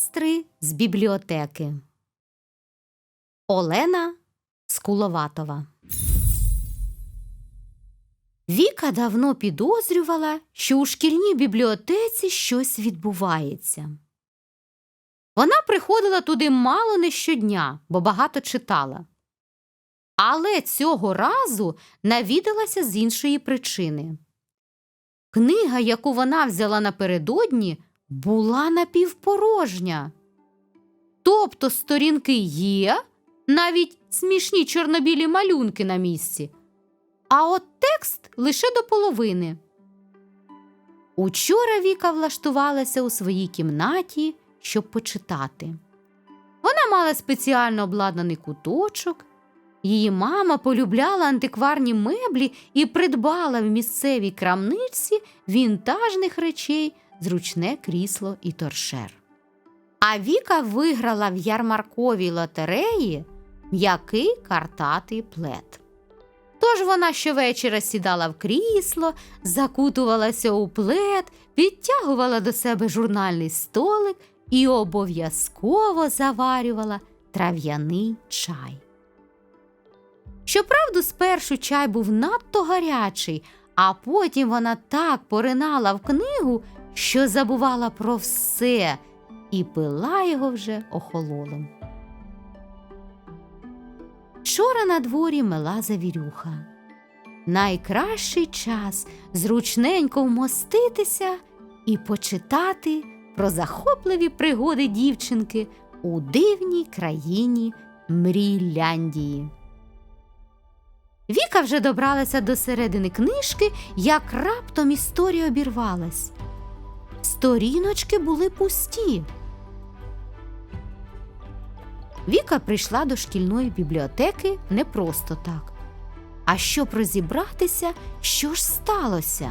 Сестри з бібліотеки. Олена Скуловатова. Віка давно підозрювала, що у шкільній бібліотеці щось відбувається. Вона приходила туди мало не щодня, бо багато читала. Але цього разу навідалася з іншої причини. Книга, яку вона взяла напередодні, була напівпорожня. Тобто сторінки є, навіть смішні чорнобілі малюнки на місці, а от текст лише до половини. Учора Віка влаштувалася у своїй кімнаті, щоб почитати. Вона мала спеціально обладнаний куточок. Її мама полюбляла антикварні меблі і придбала в місцевій крамничці вінтажних речей, зручне крісло і торшер. А Віка виграла в ярмарковій лотереї м'який картатий плед. Тож вона щовечора сідала в крісло, закутувалася у плед, підтягувала до себе журнальний столик і обов'язково заварювала трав'яний чай. Щоправда, спершу чай був надто гарячий, а потім вона так поринала в книгу, що забувала про все і пила його вже охололим. Вчора на дворі мила завірюха. Найкращий час зручненько вмоститися і почитати про захопливі пригоди дівчинки у дивній країні Мріляндії. Віка вже добралася до середини книжки, як раптом історія обірвалась. Сторіночки були пусті. Віка прийшла до шкільної бібліотеки не просто так. А щоб розібратися, що ж сталося.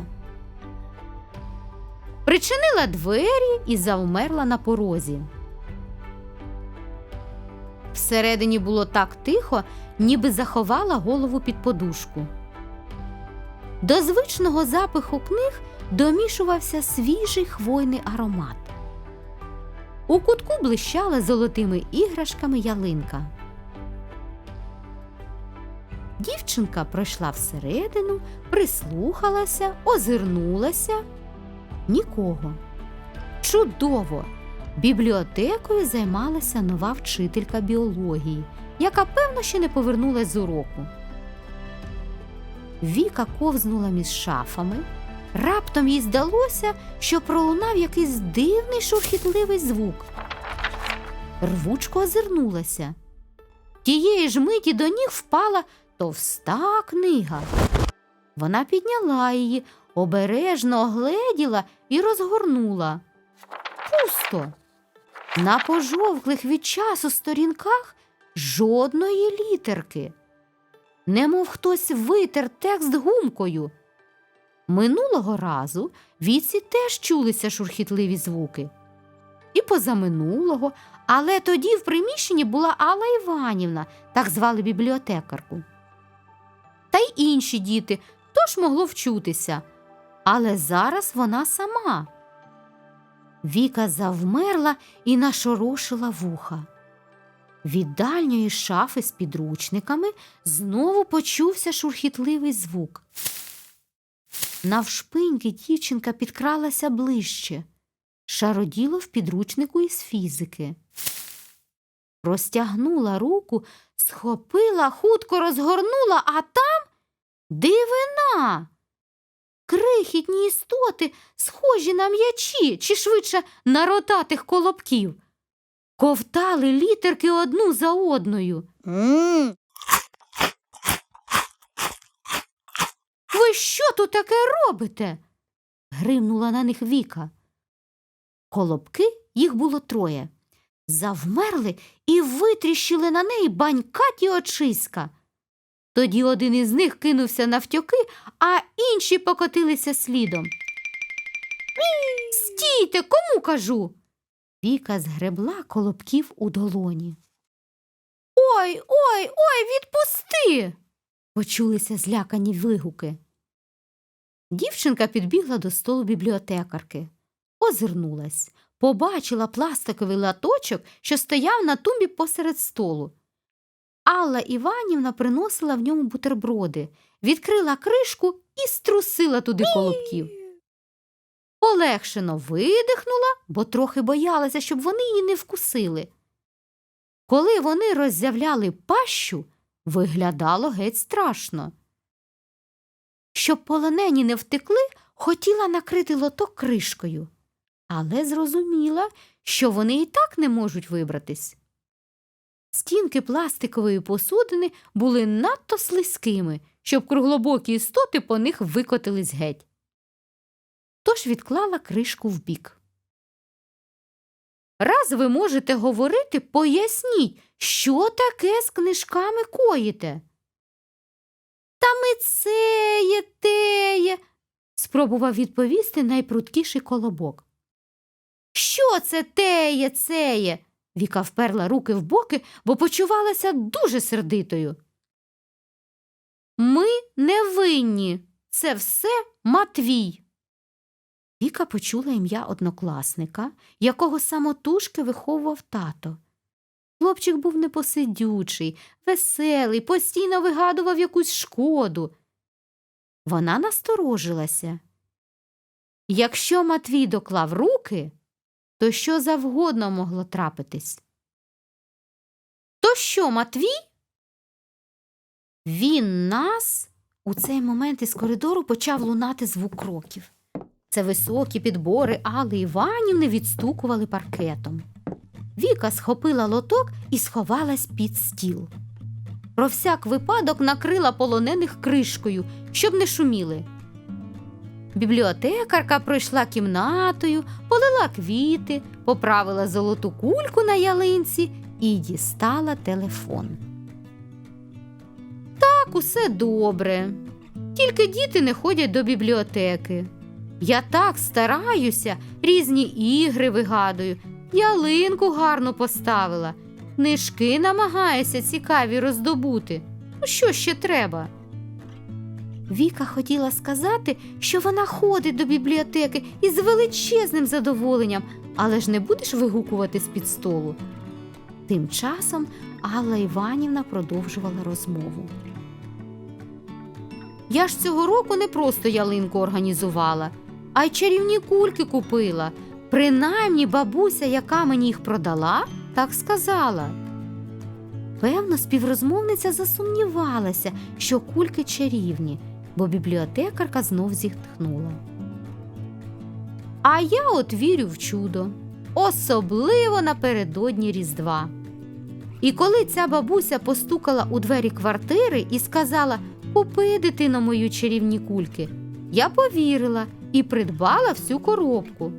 Причинила двері і завмерла на порозі. Всередині було так тихо, ніби заховала голову під подушку. До звичного запаху книг домішувався свіжий хвойний аромат. У кутку блищала золотими іграшками ялинка. Дівчинка пройшла всередину, прислухалася, озирнулася. Нікого. Чудово! Бібліотекою займалася нова вчителька біології, яка певно ще не повернулась з уроку. Віка ковзнула між шафами. Раптом їй здалося, що пролунав якийсь дивний шурхітливий звук. Рвучко озирнулася. Тієї ж миті до ніг впала товста книга. Вона підняла її, обережно огледіла і розгорнула. Пусто. На пожовклих від часу сторінках жодної літерки. Немов хтось витер текст гумкою. Минулого разу віці теж чулися шурхітливі звуки. І позаминулого, але тоді в приміщенні була Алла Іванівна, так звали бібліотекарку. Та й інші діти тож могло вчутися. Але зараз вона сама. Віка завмерла і нашорошила вуха. Від дальньої шафи з підручниками знову почувся шурхітливий звук. Навшпиньки дівчинка підкралася ближче, шароділо в підручнику із фізики. Розтягнула руку, схопила, хутко розгорнула, а там дивина. Крихітні істоти, схожі на м'ячі, чи швидше на ротатих колобків. Ковтали літерки одну за одною. Що тут таке робите? гримнула на них Віка. Колобки їх було троє. Завмерли і витріщили на неї банькаті очиська. Тоді один із них кинувся навтьоки, а інші покотилися слідом. Стійте, кому кажу? Віка згребла колобків у долоні. Ой, ой, ой, відпусти. почулися злякані вигуки. Дівчинка підбігла до столу бібліотекарки, озирнулась, побачила пластиковий латочок, що стояв на тумбі посеред столу. Алла Іванівна приносила в ньому бутерброди, відкрила кришку і струсила туди колобків. Полегшено видихнула, бо трохи боялася, щоб вони її не вкусили. Коли вони роззявляли пащу, виглядало геть страшно. Щоб полонені не втекли, хотіла накрити лоток кришкою, але зрозуміла, що вони і так не можуть вибратись. Стінки пластикової посудини були надто слизькими, щоб круглобокі істоти по них викотились геть. Тож відклала кришку вбік. Раз ви можете говорити, поясніть, що таке з книжками коїте. Та ми цеє, теє, спробував відповісти найпрудкіший колобок. Що це теє, цеє? Віка вперла руки в боки, бо почувалася дуже сердитою. Ми не винні. Це все Матвій. Віка почула ім'я однокласника, якого самотужки виховував тато. Хлопчик був непосидючий, веселий, постійно вигадував якусь шкоду. Вона насторожилася. Якщо Матвій доклав руки, то що завгодно могло трапитись. То що, Матвій? Він нас. У цей момент із коридору почав лунати звук кроків. Це високі підбори Алли Іванівни відстукували паркетом. Віка схопила лоток і сховалась під стіл. Про всяк випадок накрила полонених кришкою, щоб не шуміли. Бібліотекарка пройшла кімнатою, полила квіти, поправила золоту кульку на ялинці і дістала телефон. Так, усе добре. Тільки діти не ходять до бібліотеки. Я так стараюся, різні ігри вигадую, ялинку гарно поставила, книжки намагаюся цікаві роздобути. Ну, що ще треба? Віка хотіла сказати, що вона ходить до бібліотеки із величезним задоволенням, але ж не будеш вигукувати з-під столу. Тим часом Алла Іванівна продовжувала розмову. Я ж цього року не просто ялинку організувала, а й чарівні кульки купила. Принаймні бабуся, яка мені їх продала, так сказала. Певно, співрозмовниця засумнівалася, що кульки чарівні, бо бібліотекарка знов зітхнула. А я от вірю в чудо, особливо напередодні Різдва. І коли ця бабуся постукала у двері квартири і сказала Купи, дитино, мою чарівні кульки, я повірила і придбала всю коробку.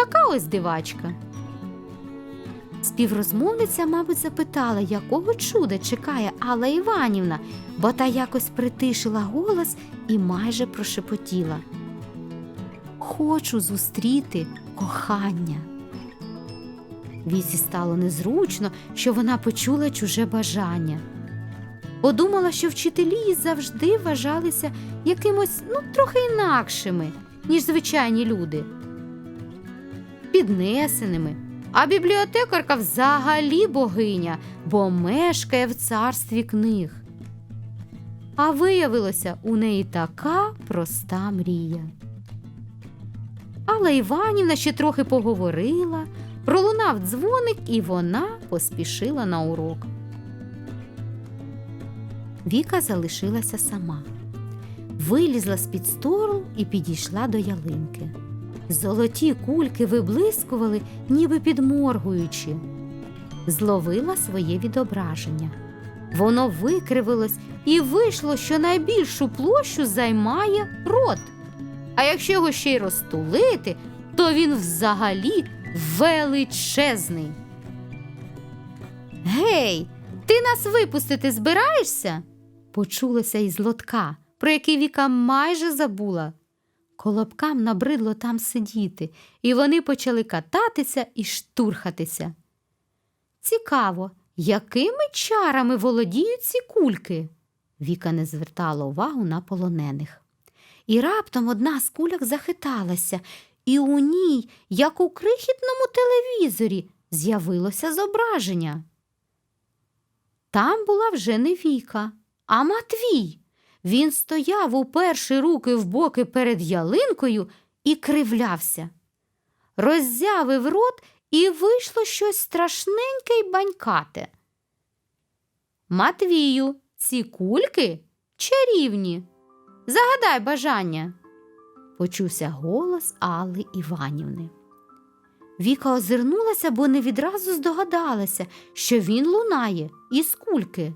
Така ось дивачка. Співрозмовниця, мабуть, запитала, якого чуда чекає Алла Іванівна, бо та якось притишила голос і майже прошепотіла. Хочу зустріти кохання. Візі стало незручно, що вона почула чуже бажання. Подумала, що вчителі завжди вважалися якимось ну, трохи інакшими, ніж звичайні люди, піднесеними. А бібліотекарка взагалі богиня, бо мешкає в царстві книг. А виявилося, у неї така проста мрія. Алла Іванівна ще трохи поговорила, пролунав дзвоник, і вона поспішила на урок. Віка залишилася сама. Вилізла з-під столу і підійшла до ялинки. Золоті кульки виблискували, ніби підморгуючи. Зловила своє відображення. Воно викривилось і вийшло, що найбільшу площу займає рот. А якщо його ще й розтулити, то він взагалі величезний. Гей, ти нас випустити збираєшся? почулося із лотка, про який Віка майже забула. Колобкам набридло там сидіти, і вони почали кататися і штурхатися. Цікаво, якими чарами володіють ці кульки? Віка не звертала увагу на полонених. І раптом одна з куляк захиталася, і у ній, як у крихітному телевізорі, з'явилося зображення. Там була вже не Віка, а Матвій. Він стояв, уперши руки в боки перед ялинкою і кривлявся. Роззявив рот, і вийшло щось страшненьке й банькате. Матвію, ці кульки чарівні. Загадай бажання. Почувся голос Алли Іванівни. Віка озирнулася, бо не відразу здогадалася, що він лунає із кульки.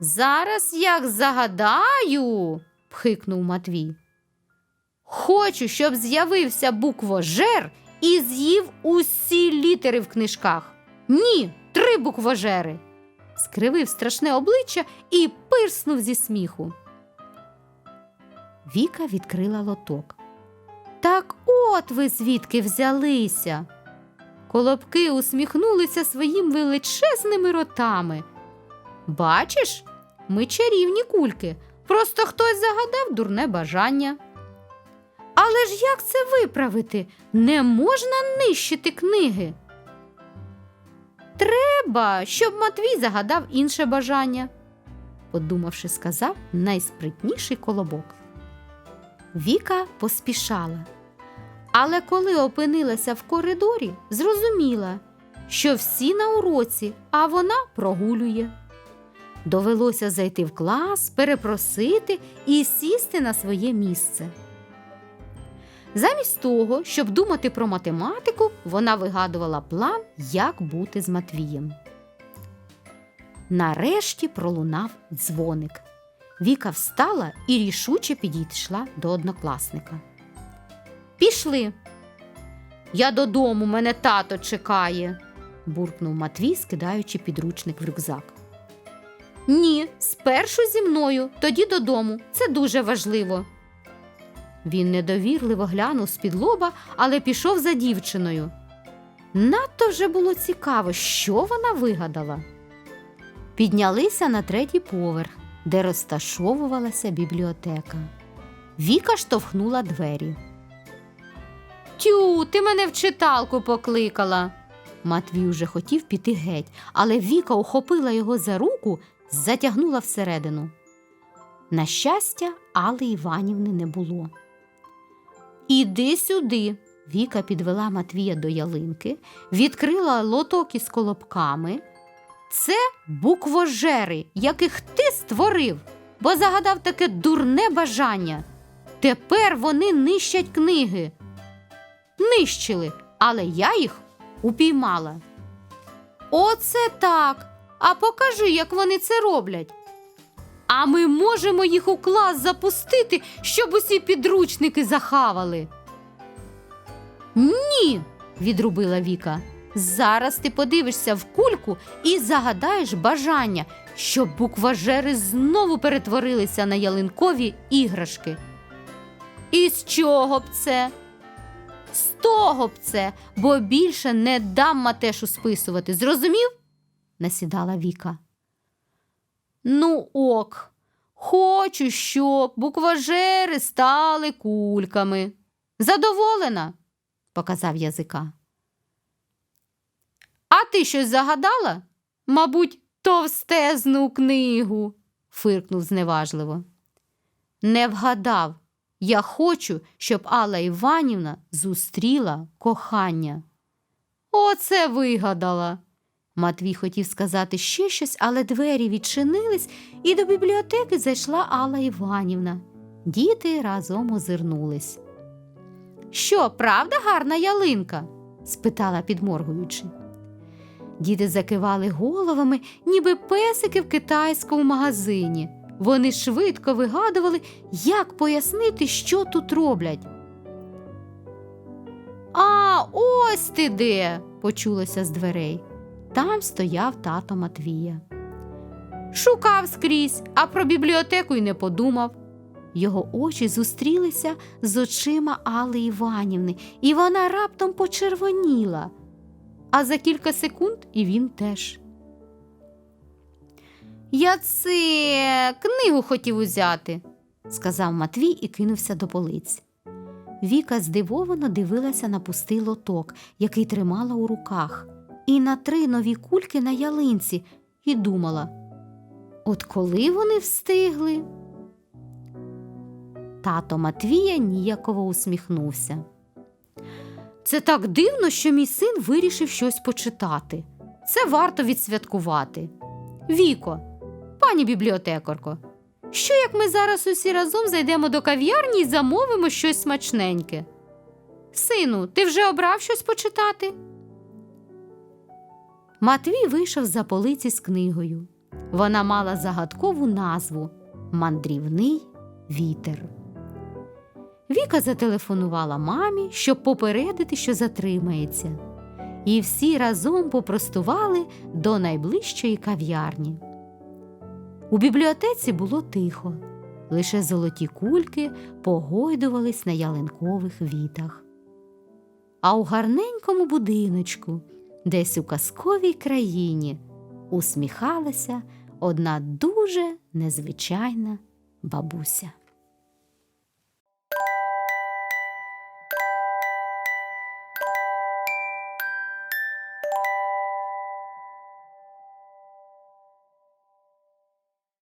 Зараз як загадаю, пхикнув Матвій. Хочу, щоб з'явився буквожер і з'їв усі літери в книжках. Ні, три буквожери. Скривив страшне обличчя і пирснув зі сміху. Віка відкрила лоток. Так от ви звідки взялися. Колобки усміхнулися своїм величезними ротами. Бачиш, ми чарівні кульки, просто хтось загадав дурне бажання. Але ж як це виправити? Не можна нищити книги. Треба, щоб Матвій загадав інше бажання, подумавши, сказав найспритніший колобок. Віка поспішала, але коли опинилася в коридорі, зрозуміла, що всі на уроці, а вона прогулює. Довелося зайти в клас, перепросити і сісти на своє місце. Замість того, щоб думати про математику, вона вигадувала план, як бути з Матвієм. Нарешті пролунав дзвоник. Віка встала і рішуче підійшла до однокласника. Пішли. Я додому, мене тато чекає, буркнув Матвій, скидаючи підручник в рюкзак. Ні, спершу зі мною, тоді додому. Це дуже важливо. Він недовірливо глянув з-під лоба, але пішов за дівчиною. Надто вже було цікаво, що вона вигадала. Піднялися на третій поверх, де розташовувалася бібліотека. Віка штовхнула двері. Тю, ти мене в читалку покликала. Матвій уже хотів піти геть, але Віка ухопила його за руку, затягнула всередину. На щастя, Алли Іванівни не було. Іди сюди. Віка підвела Матвія до ялинки, відкрила лоток із колобками. Це буквожери, яких ти створив, бо загадав таке дурне бажання. Тепер вони нищать книги. Нищили, але я їх упіймала. Оце так. А покажи, як вони це роблять. А ми можемо їх у клас запустити, щоб усі підручники захавали. Ні, відрубила Віка. Зараз ти подивишся в кульку і загадаєш бажання, щоб букважери знову перетворилися на ялинкові іграшки. І з чого б це? З того б це, бо більше не дам матешу списувати. Зрозумів? Насідала Віка. Ну, ок, хочу, щоб букважери стали кульками. Задоволена, показав язика. А ти щось загадала? Мабуть, товстезну книгу, фиркнув зневажливо. Не вгадав. Я хочу, щоб Алла Іванівна зустріла кохання. Оце вигадала. Матвій хотів сказати ще щось, але двері відчинились, і до бібліотеки зайшла Алла Іванівна. Діти разом озирнулись. Що, правда гарна ялинка? спитала підморгуючи. Діти закивали головами, ніби песики в китайському магазині. Вони швидко вигадували, як пояснити, що тут роблять. А, ось ти де, почулося з дверей. Там стояв тато Матвія. Шукав скрізь, а про бібліотеку й не подумав. Його очі зустрілися з очима Алли Іванівни, і вона раптом почервоніла. А за кілька секунд і він теж. Я це книгу хотів узяти, сказав Матвій і кинувся до полиць. Віка здивовано дивилася на пустий лоток, який тримала у руках, і на три нові кульки на ялинці, і думала: от коли вони встигли? Тато Матвія ніяково усміхнувся. Це так дивно, що мій син вирішив щось почитати. Це варто відсвяткувати. Віко, пані бібліотекарко, що як ми зараз усі разом зайдемо до кав'ярні і замовимо щось смачненьке? Сину, ти вже обрав щось почитати? Матвій вийшов за полиці з книгою. Вона мала загадкову назву Мандрівний вітер. Віка зателефонувала мамі, щоб попередити, що затримається, і всі разом попростували до найближчої кав'ярні. У бібліотеці було тихо, лише золоті кульки погойдувались на ялинкових вітах. А у гарненькому будиночку, десь у казковій країні, усміхалася одна дуже незвичайна бабуся.